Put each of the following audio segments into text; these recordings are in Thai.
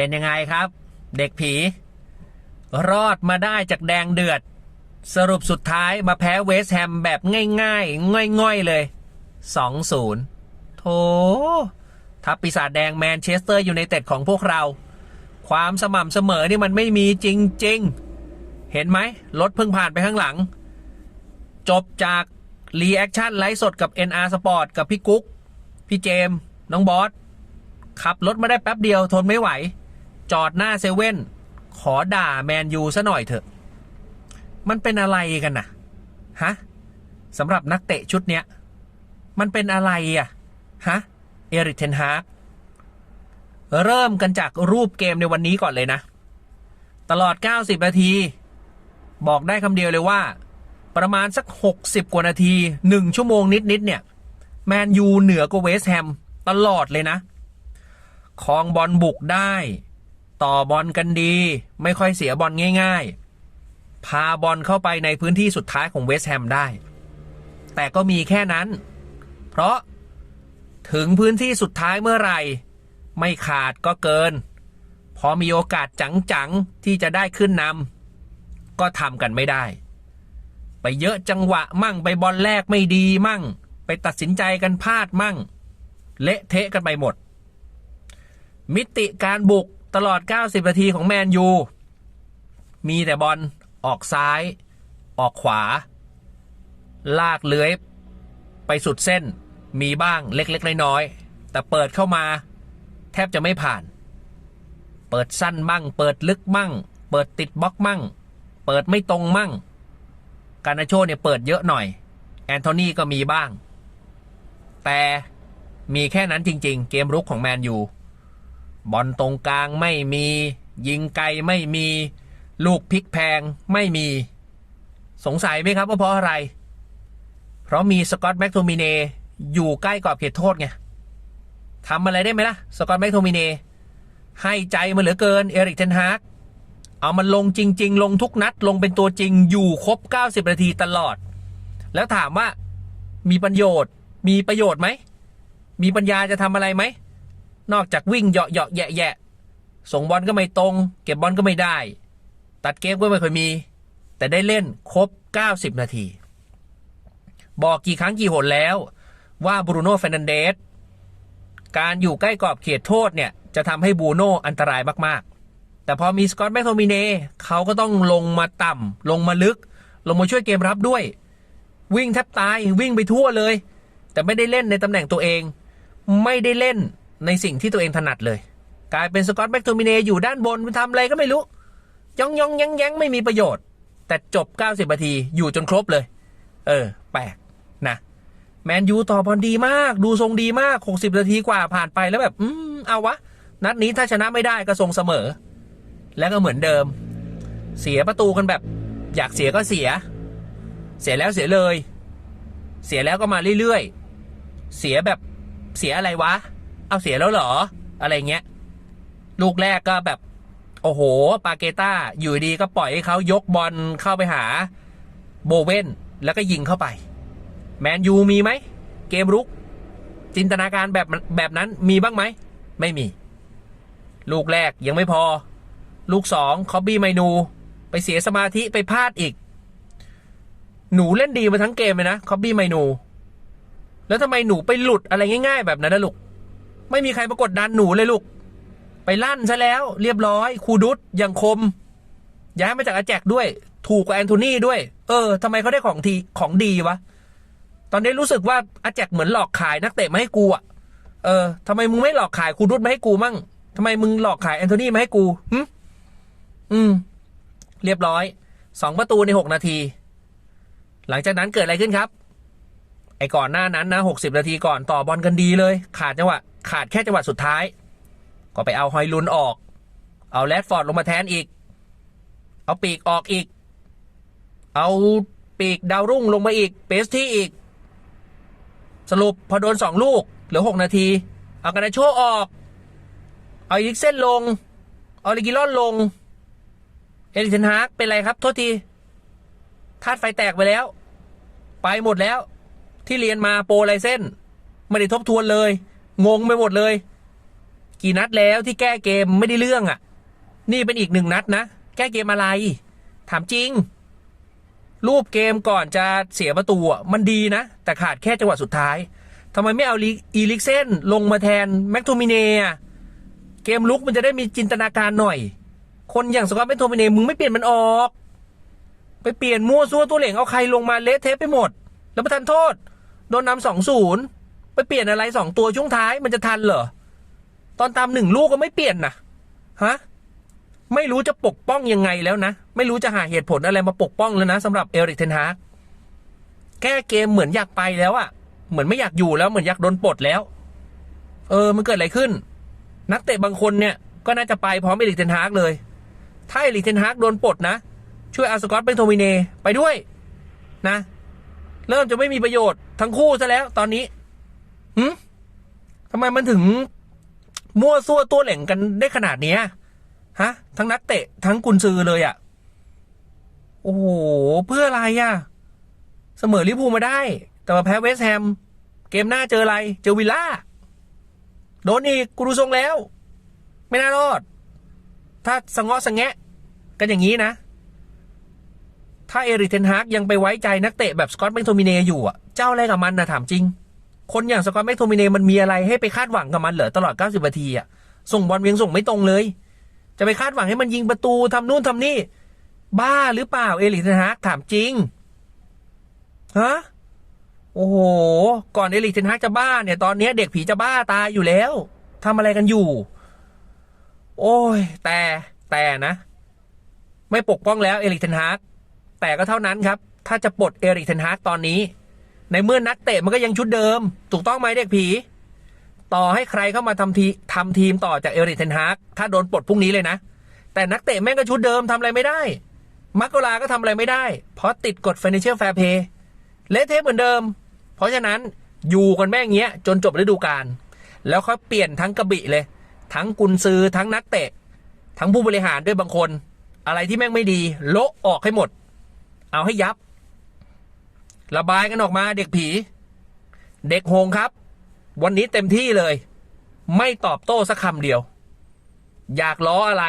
เป็นยังไงครับ เด็กผี รอดมาได้จากแดงเดือด สรุปสุดท้ายมาแพ้เวสแฮมแบบง่ายๆ ง่อยๆเลย 2-0 โถทัพปีศาจแดงแมนเชสเตอร์ยูไนเต็ดของพวกเรา ความสม่ำเสมอนี่มันไม่มีจริง ๆ เห็นไหมรถเพิ่งผ่านไปข้างหลัง จบจากรีแอคชั่นไลฟ์สดกับ NR Sport กับพี่กุ๊ก พี่เจมส์น้องบอส ขับรถมาได้แป๊บเดียวทนไม่ไหว จอดหน้าเซเว่นขอด่าแมนยูซะหน่อยเถอะ มันเป็นอะไรกันนะฮะสำหรับนักเตะชุดเนี้ย มันเป็นอะไรอะ ฮะ เอริกเทนฮาร์กเริ่มกันจากรูปเกมในวันนี้ก่อนเลยนะ ตลอด 90 นาที บอกได้คำเดียวเลยว่า ประมาณสัก 60 กว่านาที 1 ชั่วโมงนิด ๆ เนี่ย แมนยูเหนือกว่าเวสต์แฮม ตลอดเลยนะคองบอลบุกได้ ต่อบอลกันดี ไม่ค่อยเสียบอลง่าย ๆ พาบอลเข้าไปในพื้นที่สุดท้ายของเวสต์แฮมได้ แต่ก็มีแค่นั้น เพราะถึงพื้นที่สุดท้ายเมื่อไหร่ ไม่ขาดก็เกิน พอมีโอกาสจังๆ ที่จะได้ขึ้นนำก็ทำกันไม่ได้ ไปเยอะจังหวะมั่งไปบอลแรกไม่ดีมั่ง ไปตัดสินใจกันพลาดมั่ง เละเทะกันไปหมด มิติการบุก ตลอด 90 นาทีของแมนยู มีแต่บอลออกซ้าย ออกขวา ลากเลื้อยไปสุดเส้น มีบ้างเล็กๆน้อยๆแต่เปิดเข้ามา แทบจะไม่ผ่าน เปิดสั้นมั่ง เปิดลึกมั่ง เปิดติดบล็อกมั่ง เปิดไม่ตรงมั่ง การนาโชเนี่ยเปิดเยอะหน่อย แอนโทนีก็มีบ้าง แต่มีแค่นั้นจริง ๆ เกมรุกของแมนยู บอลตรงกลางไม่มี ยิงไกลไม่มี ลูกพลิกแพงไม่มี สงสัยไหมครับว่าเพราะอะไร เพราะมีสกอตแม็กโทมิเนอยู่ใกล้กรอบเขตโทษไงทำอะไรได้ไหมล่ะ สกอตแม็กโทมิเนให้ใจมันเหลือเกินเอริกเทนฮากเอามันลงจริง ๆ ลงทุกนัดลงเป็นตัวจริงอยู่ครบ 90 นาทีตลอด แล้วถามว่ามีประโยชน์ มีประโยชน์ไหม มีปัญญาจะทำอะไรไหม นอกจากวิ่งเหาะเหาะแยะแยะส่งบอลก็ไม่ตรง เก็บบอลก็ไม่ได้ ตัดเกมก็ไม่ค่อยมี แต่ได้เล่นครบ 90 นาที บอกกี่ครั้งกี่หนแล้วว่าบรูโน่เฟรนันเดสการอยู่ใกล้กรอบเขตโทษเนี่ย จะทำให้บรูโน่อันตรายมากๆ แต่พอมีสกอตแมคโทมิเนเขาก็ต้องลงมาต่ำลงมาลึก ลงมาช่วยเกมรับด้วย วิ่งแทบตายวิ่งไปทั่วเลย แต่ไม่ได้เล่นในตำแหน่งตัวเอง ไม่ได้เล่น ในสิ่งที่ตัวเองถนัดเลย กลายเป็นสกอตแมคโทมิเนอยู่ด้านบนทำอะไรก็ไม่รู้ย่องย่องย้งย้งไม่มีประโยชน์ แต่จบ 90นาทีอยู่จนครบเลย เออ แปลกนะแมนยูต่อบอลดีมาก ดูทรงดีมาก 60 นาทีกว่าผ่านไปแล้วแบบ อืม เอาวะ นัดนี้ถ้าชนะไม่ได้ก็ทรงเสมอ แล้วก็เหมือนเดิม เสียประตูกันแบบ อยากเสียก็เสีย เสียแล้วเสียเลย เสียแล้วก็มาเรื่อยๆ เสียแบบเสียอะไรวะ เอาเสียแล้วเหรอ อะไรเงี้ย ลูกแรกก็แบบ โอ้โห ปาเกต้า อยู่ดีก็ปล่อยให้เขายกบอลเข้าไปหา โบเวนแล้วก็ยิงเข้าไป แมนยูมีไหม เกมรุก จินตนาการแบบแบบนั้นมีบ้างไหม ไม่มี ลูกแรกยังไม่พอ ลูกสองคอบบี้ไมนู ไปเสียสมาธิไปพลาดอีก หนูเล่นดีมาทั้งเกมเลยนะคอบบี้ไมนู แล้วทำไมหนูไปหลุดอะไรง่าย ๆ แบบนั้นนะลูก ไม่มีใครมากดดันหนูเลยลูก ไปลั่นซะแล้วเรียบร้อยครูดุสยังคม ย้ายมาจากอาแจกด้วย ถูกกว่าแอนโทนีด้วย เออทำไมเขาได้ของทีของดีวะ ตอนนี้รู้สึกว่าอาแจกเหมือนหลอกขายนักเตะมาให้กูอะเออทำไมมึงไม่หลอกขายครูดุสมาให้กูมั่งทำไมมึงหลอกขายแอนโทนีมาให้กูหึอืม เรียบร้อยสองประตูในหกนาที หลังจากนั้นเกิดอะไรขึ้นครับ ไอ้ก่อนหน้านั้นนะหกสิบนาทีก่อนต่อบอลกันดีเลย ขาดจังหวะ ขาดแค่จังหวะสุดท้าย ก็ไปเอาฮอยลุนออก เอาแรดฟอร์ดลงมาแทนอีก เอาปีกออกอีก เอาปีกดาวรุ่งลงมาอีกเปสที่อีก สรุปพอโดนสองลูกเหลือหกนาที เอากันนาโชออก เอาอีลิกเส้นลง เอาลิกิลอนลง เอริเทนฮาร์กเป็นไรครับ โทษทีธาตุไฟแตกไปแล้ว ไปหมดแล้ว ที่เรียนมาโปรไลเส้นไม่ได้ทบทวนเลย งงไปหมดเลย กี่นัดแล้วที่แก้เกมไม่ได้เรื่องอะ่ะ นี่เป็นอีกหนึ่งนัดนะ แก้เกมอะไร ถามจริง รูปเกมก่อนจะเสียประตูอะมันดีนะ แต่ขาดแค่จังหวะสุดท้ายทำไมไม่เอาลีอีลิกเซนลงมาแทนแม็กโทมิเน่เกมลุกมันจะได้มีจินตนาการหน่อย คนอย่างสกอตแม็กโทมิเน่มึงไม่เปลี่ยนมันออก ไปเปลี่ยนมั่วซั่วตัวเหล่งเอาใครลงมาเละเทะไปหมด แล้วประทานโทษ โดนนำสองศูนย์ ไปเปลี่ยนอะไรสองตัวช่วงท้ายมันจะทันเหรอ ตอนตามหนึ่งลูกก็ไม่เปลี่ยนนะฮะ ไม่รู้จะปกป้องยังไงแล้วนะ ไม่รู้จะหาเหตุผลอะไรมาปกป้องแล้วนะสำหรับเอริกเทนฮากแก้เกมเหมือนอยากไปแล้วอะเหมือนไม่อยากอยู่แล้วเหมือนอยากโดนปลดแล้ว เออ มันเกิดอะไรขึ้น นักเตะบางคนเนี่ยก็น่าจะไปพร้อมเอริกเทนฮากเลย ถ้าเอริกเทนฮากโดนปลดนะ ช่วยอาสกอตเป็นโทมิเนไปด้วยนะ เริ่มจะไม่มีประโยชน์ทั้งคู่ซะแล้วตอนนี้ หืมทำไมมันถึง มั่วซั่วตัวเหล่งกันได้ขนาดเนี้ยฮะ ทั้งนักเตะ ทั้งกุนซือเลยอะ่ะ โอ้โห เพื่ออะไรอะ่ะ เสมอลิพูมาได้ แต่มาแพ้เวสแฮม เกมหน้าเจออะไร เจอวิลล่า โดนอีกกูดูทรงแล้ว ไม่น่ารอด ถ้าสงเงาะสงแงะ กันอย่างนี้นะ ถ้าเอริเทนฮากยังไปไว้ใจนักเตะแบบสกอตแมคโทมิเนอยู่อะ เจ้าอะไรกับมันนะถามจริง คนอย่างสกอตแมคโทมิเนมันมีอะไรให้ไปคาดหวังกับมันเหรอตลอด 90นาทีอะส่งบอลเวียงส่งไม่ตรงเลย จะไปคาดหวังให้มันยิงประตูทำนู่นทำนี่ บ้าหรือเปล่าเอริกเทนฮากถามจริงฮะโอ้โห ก่อนเอริกเทนฮากจะบ้าเนี่ยตอนนี้เด็กผีจะบ้าตายอยู่แล้วทำอะไรกันอยู่ โอ้ย แต่แต่นะ ไม่ปกป้องแล้วเอริกเทนฮากแต่ก็เท่านั้นครับ ถ้าจะปลดเอริกเทนฮากตอนนี้ ในเมื่อนักเตะมันก็ยังชุดเดิม ถูกต้องไหมเด็กผี ต่อให้ใครเข้ามาทำทีทำทีมต่อจากเอริกเทนฮากถ้าโดนปลดพรุ่งนี้เลยนะ แต่นักเตะแม่งก็ชุดเดิมทำอะไรไม่ได้ มักกลาก็ทำอะไรไม่ได้ เพราะติดกฎ Financial Fair Play เละเทะเหมือนเดิม เพราะฉะนั้นอยู่กันแม่งเงี้ย จนจบฤดูกาลแล้วค่อยเปลี่ยนทั้งกระบี่เลย ทั้งกุนซือทั้งนักเตะ ทั้งผู้บริหารด้วยบางคน อะไรที่แม่งไม่ดี โละออกให้หมด เอาให้ยับ ระบายกันออกมาเด็กผี เด็กโฮงครับ วันนี้เต็มที่เลย ไม่ตอบโต้สักคำเดียว อยากล้ออะไร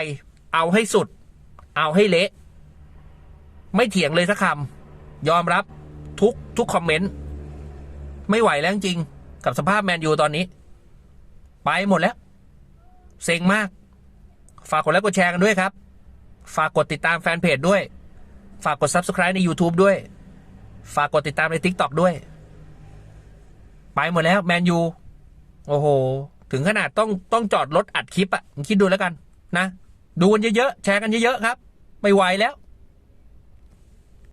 เอาให้สุด เอาให้เละ ไม่เถียงเลยสักคำยอมรับทุกทุกคอมเมนต์ไม่ไหวแล้วจริงกับสภาพแมนยูตอนนี้ ไปหมดแล้ว เซ็งมาก ฝากกดไลค์กดแชร์กันด้วยครับ ฝากกดติดตามแฟนเพจด้วย ฝากกด Subscribe ใน YouTube ด้วย ฝากกดติดตามใน t ิ k t o k ด้วย ไปหมดแล้ว แมนยู โอ้โห ถึงขนาดต้องต้องจอดรถอัดคลิปอะ่ะคิดดูแล้วกัน นะ ดูกันเยอะๆ แชร์กันเยอะๆ ครับ ไม่ไหวแล้ว